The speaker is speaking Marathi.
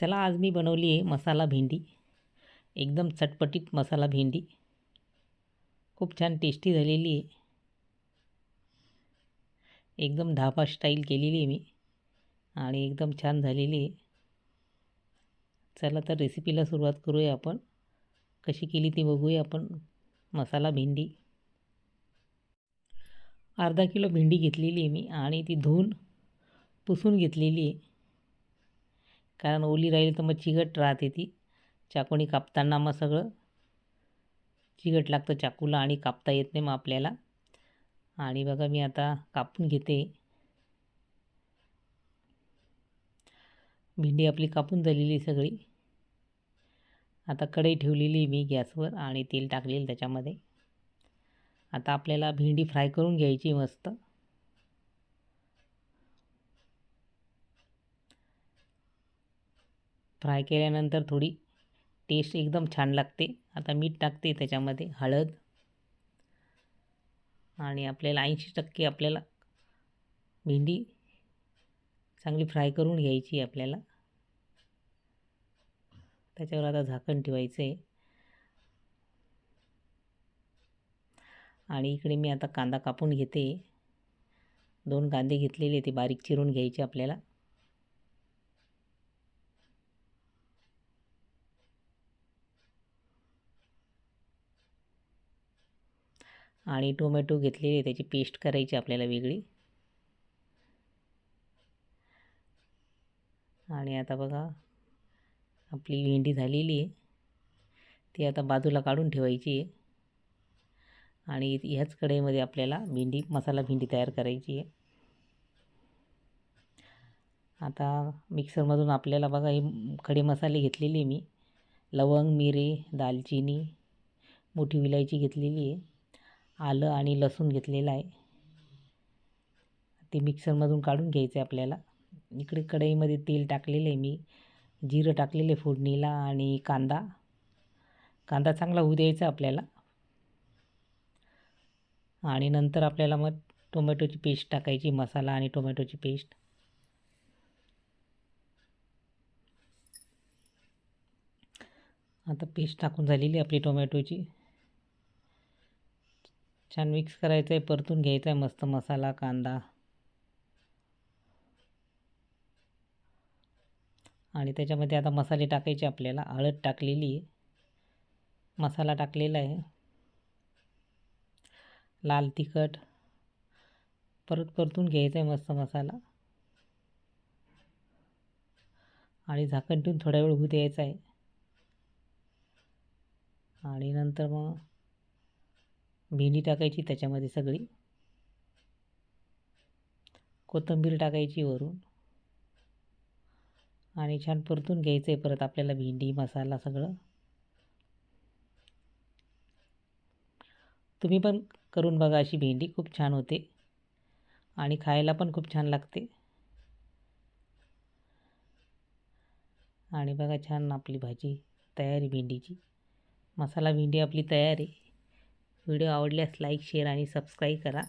चला आज मी बनवली आहे मसाला भेंडी. एकदम चटपटीत मसाला भेंडी. खूप छान टेस्टी झालेली आहे. एकदम ढाबा स्टाईल केलेली आहे मी. आणि एकदम छान झालेली आहे. चला तर रेसिपीला सुरुवात करूया आपण. कशी केली ती बघूया आपण. मसाला भेंडी. अर्धा किलो भेंडी घेतलेली आहे मी आणि ती धुवून पुसून घेतलेली आहे. कारण ओली राहील तर मग चिकट राहते ती. चाकूने कापताना मग सगळं चिकट लागतं चाकूला आणि कापता येत नाही मग आपल्याला. आणि बघा मी आता कापून घेते. भेंडी आपली कापून झालेली सगळी. आता कढई ठेवलेली मी गॅसवर आणि तेल टाकलेलं त्याच्यामध्ये. आता आपल्याला भेंडी फ्राय करून घ्यायची मस्त. फ्राय केल्यानंतर थोडी टेस्ट एकदम छान लागते. आता मीठ टाकते त्याच्यामध्ये हळद. आणि आपल्याला ऐंशी टक्के आपल्याला भेंडी चांगली फ्राय करून घ्यायची आपल्याला. त्याच्यावर आता झाकण ठेवायचं आहे आणि इकडे मी आता कांदा कापून घेते. दोन कांदे घेतलेले ते बारीक चिरून घ्यायचे आपल्याला. आणि टोमॅटो घेतलेले त्याची पेस्ट करायची आपल्याला वेगळी. आणि आता बघा आपली भेंडी झालेली आहे. ती आता बाजूला काढून ठेवायची आहे. आणि ह्याच कढईमध्ये आपल्याला भेंडी मसाला भेंडी तयार करायची आहे. आता मिक्सरमधून आपल्याला बघा हे खडे मसाले घेतलेले मी. लवंग मिरे दालचिनी मोठी विलायची घेतलेली आहे. आलं आणि लसूण घेतलेलं आहे. ते मिक्सरमधून काढून घ्यायचं आहे आपल्याला. इकडे कढईमध्ये तेल टाकलेलं आहे मी. जिरं टाकलेलं आहे फोडणीला आणि कांदा. कांदा चांगला होऊ द्यायचा आपल्याला. आणि नंतर आपल्याला मग टोमॅटोची पेस्ट टाकायची मसाला आणि टोमॅटोची पेस्ट. आता पेस्ट टाकून झालेली आपली टोमॅटोची. छान मिक्स करायचं आहे परतून घ्यायचा आहे मस्त मसाला कांदा. आणि त्याच्यामध्ये आता मसाले टाकायचे आपल्याला. हळद टाकलेली आहे. मसाला टाकलेला आहे. लाल तिखट. परत परतून घ्यायचं आहे मस्त मसाला. आणि झाकण ठेवून थोडा वेळ होऊ द्यायचा आहे. आणि नंतर मग भेंडी टाकायची त्याच्यामध्ये सगळी. कोथिंबीर टाकायची वरून. आणि छान परतून घ्यायचं आहे परत आपल्याला भेंडी मसाला सगळं. तुम्ही पण करून बघा अशी भेंडी खूप छान होते. आणि खायला पण खूप छान लागते. आणि बघा छान आपली भाजी तयारी भेंडीची. मसाला भेंडी आपली तयार आहे. व्हिडिओ आवडल्यास लाईक शेअर आणि सबस्क्राईब करा.